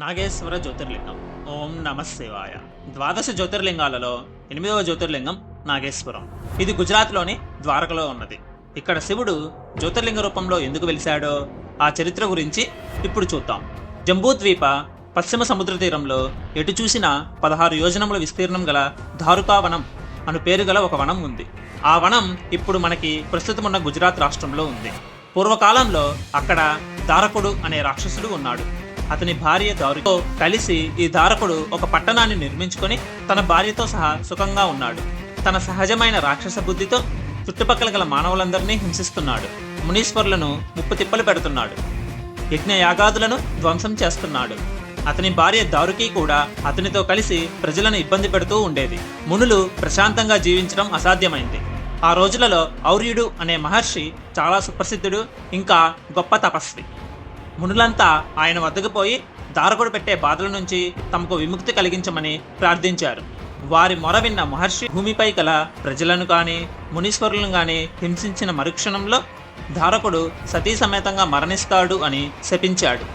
నాగేశ్వర జ్యోతిర్లింగం. ఓం నమ శివాయ. ద్వాదశ జ్యోతిర్లింగాలలో ఎనిమిదవ జ్యోతిర్లింగం నాగేశ్వరం. ఇది గుజరాత్లోని ద్వారకలో ఉన్నది. ఇక్కడ శివుడు జ్యోతిర్లింగ రూపంలో ఎందుకు వెలిశాడో ఆ చరిత్ర గురించి ఇప్పుడు చూద్దాం. జంబూద్వీప పశ్చిమ సముద్ర తీరంలో ఎటు చూసినా పదహారు యోజనముల విస్తీర్ణం గల ధారుకావనం అను పేరు గల ఒక వనం ఉంది. ఆ వనం ఇప్పుడు మనకి ప్రస్తుతం ఉన్న గుజరాత్ రాష్ట్రంలో ఉంది. పూర్వకాలంలో అక్కడ దారకుడు అనే రాక్షసుడు ఉన్నాడు. అతని భార్య దారుతో కలిసి ఈ దారకుడు ఒక పట్టణాన్ని నిర్మించుకొని తన భార్యతో సహా సుఖంగా ఉన్నాడు. తన సహజమైన రాక్షస బుద్ధితో చుట్టుపక్కల గల మానవులందరినీ హింసిస్తున్నాడు. మునీశ్వరులను ముప్పు తిప్పలు పెడుతున్నాడు. యజ్ఞయాగాదులను ధ్వంసం చేస్తున్నాడు. అతని భార్య దారుకి కూడా అతనితో కలిసి ప్రజలను ఇబ్బంది పెడుతూ ఉండేది. మునులు ప్రశాంతంగా జీవించడం అసాధ్యమైంది. ఆ రోజులలో ఔర్యుడు అనే మహర్షి చాలా సుప్రసిద్ధుడు ఇంకా గొప్ప తపస్వి. మునులంతా ఆయన వద్దకు పోయి దారకుడు పెట్టే బాధల నుంచి తమకు విముక్తి కలిగించమని ప్రార్థించారు. వారి మొర విన్న మహర్షి భూమిపై గల ప్రజలను కానీ మునీశ్వరులను కానీ హింసించిన మరుక్షణంలో దారకుడు సతీ సమేతంగా మరణిస్తాడు అని శపించాడు.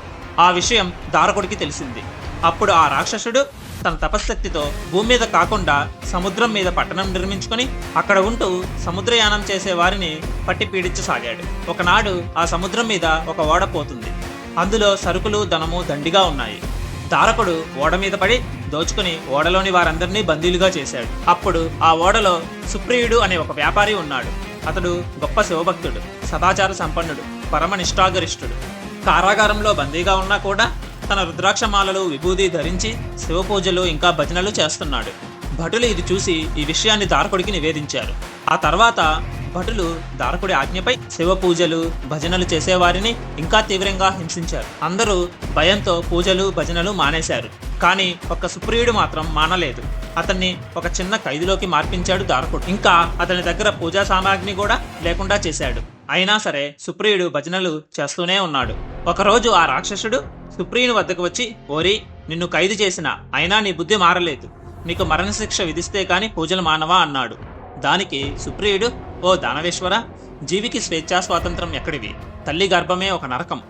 ఆ విషయం దారకుడికి తెలిసింది. అప్పుడు ఆ రాక్షసుడు తన తపశ్శక్తితో భూమి మీద కాకుండా సముద్రం మీద పట్టణం నిర్మించుకొని అక్కడ ఉంటూ సముద్రయానం చేసే వారిని పట్టి పీడించసాగాడు. ఒకనాడు ఆ సముద్రం మీద ఒక ఓడ పోతుంది. అందులో సరుకులు ధనము దండిగా ఉన్నాయి. దారకుడు ఓడ మీద పడి దోచుకుని ఓడలోని వారందరినీ బందీలుగా చేశాడు. అప్పుడు ఆ ఓడలో సుప్రియుడు అనే ఒక వ్యాపారి ఉన్నాడు. అతడు గొప్ప శివభక్తుడు సదాచార సంపన్నుడు పరమ నిష్ఠాగరిష్ఠుడు. కారాగారంలో బందీగా ఉన్నా కూడా తన రుద్రాక్షమాలలు విభూది ధరించి శివ పూజలు ఇంకా భజనలు చేస్తున్నాడు. భటులు ఇది చూసి ఈ విషయాన్ని దారకుడికి నివేదించారు. ఆ తర్వాత భటులు దారకుడి ఆజ్ఞపై శివ పూజలు భజనలు చేసేవారిని ఇంకా తీవ్రంగా హింసించారు. అందరూ భయంతో పూజలు భజనలు మానేశారు. కానీ ఒక్క సుప్రియుడు మాత్రం మానలేదు. అతన్ని ఒక చిన్న ఖైదులోకి మార్పించాడు దారకుడు. ఇంకా అతని దగ్గర పూజా సామాగ్రిని కూడా లేకుండా చేశాడు. అయినా సరే సుప్రియుడు భజనలు చేస్తూనే ఉన్నాడు. ఒకరోజు ఆ రాక్షసుడు సుప్రియుని వద్దకు వచ్చి ఓరి నిన్ను ఖైదు చేసిన అయినా నీ బుద్ధి మారలేదు. నీకు మరణశిక్ష విధిస్తే కాని పూజలు మానవా? అన్నాడు. దానికి సుప్రియుడు ఓ దానవేశ్వర జీవికి స్వేచ్ఛా స్వాతంత్రం ఎక్కడివి? తల్లి గర్భమే ఒక నరకం.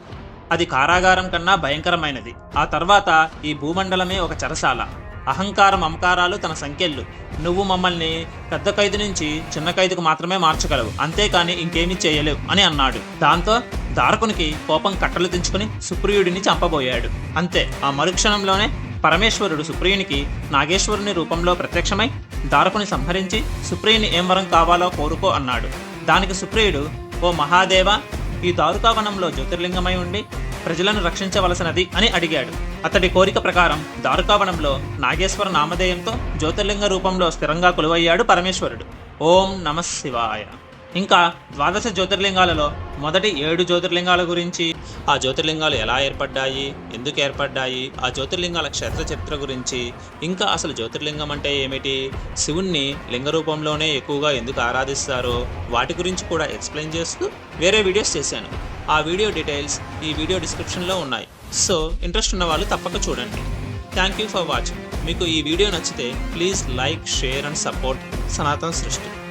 అది కారాగారం కన్నా భయంకరమైనది. ఆ తర్వాత ఈ భూమండలమే ఒక చెరసాల అహంకారం అమకారాలు తన సంఖ్యలు నువ్వు మమ్మల్ని పెద్ద ఖైదు నుంచి చిన్న ఖైదుకు మాత్రమే మార్చగలవు. అంతేకాని ఇంకేమీ చేయలేవు అని అన్నాడు. దాంతో దారకునికి కోపం కట్టలు తెంచుకుని సుప్రియుడిని చంపబోయాడు. అంతే. ఆ మరుక్షణంలోనే పరమేశ్వరుడు సుప్రియునికి నాగేశ్వరుని రూపంలో ప్రత్యక్షమై దారకుని సంహరించి సుప్రియుని ఏం వరం కావాలో కోరుకో అన్నాడు. దానికి సుప్రియుడు ఓ మహాదేవ ఈ దారుకావనంలో జ్యోతిర్లింగమై ఉండి ప్రజలను రక్షించవలసినది అని అడిగాడు. అతడి కోరిక ప్రకారం దారుకావనంలో నాగేశ్వర నామధేయంతో జ్యోతిర్లింగ రూపంలో స్థిరంగా కొలువయ్యాడు పరమేశ్వరుడు. ఓం నమ శివాయ. ఇంకా ద్వాదశ జ్యోతిర్లింగాలలో మొదటి ఏడు జ్యోతిర్లింగాల గురించి ఆ జ్యోతిర్లింగాలు ఎలా ఏర్పడ్డాయి ఎందుకు ఏర్పడ్డాయి ఆ జ్యోతిర్లింగాల క్షేత్ర చరిత్ర గురించి ఇంకా అసలు జ్యోతిర్లింగం అంటే ఏమిటి శివుణ్ణి లింగ రూపంలోనే ఎక్కువగా ఎందుకు ఆరాధిస్తారో వాటి గురించి కూడా ఎక్స్ప్లెయిన్ చేస్తూ వేరే వీడియోస్ చేశాను. ఆ వీడియో డీటెయిల్స్ ఈ వీడియో డిస్క్రిప్షన్లో ఉన్నాయి. సో ఇంట్రెస్ట్ ఉన్న వాళ్ళు తప్పక చూడండి. Thank you for watching. మీకు ఈ వీడియో నచ్చితే please like share and support. Sanatana Srishti.